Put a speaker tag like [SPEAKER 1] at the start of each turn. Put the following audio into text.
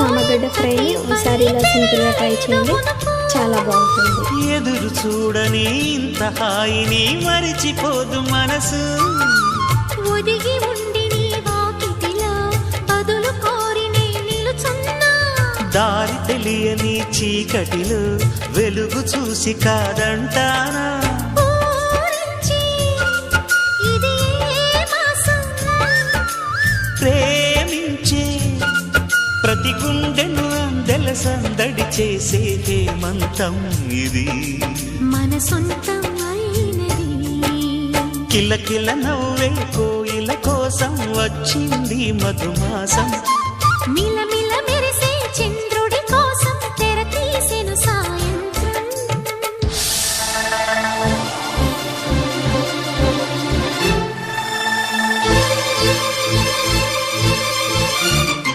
[SPEAKER 1] చామగడ్డ ఫ్రైని ఒకసారి ఇలా సింపుల్గా ట్రై చేయండి. చాలా బాగుంటుంది.
[SPEAKER 2] ఎదురు చూడని ఇంత హాయిని మరిచిపోదు మనసు.
[SPEAKER 3] ఒదిగి ఉండి నీ వాకిటిలో బదులు కోరి నే నిలుచున్నా.
[SPEAKER 2] దారి తెలియని చీకటిలో వెలుగు చూసి కాదంటానా? ప్రతి గుండెను అందెల సందడి చేసే హేమంతం ఇది.
[SPEAKER 3] మన సొంతం
[SPEAKER 2] కిలకిల నవ్వే కోయిల కోసం వచ్చింది మధుమాసం.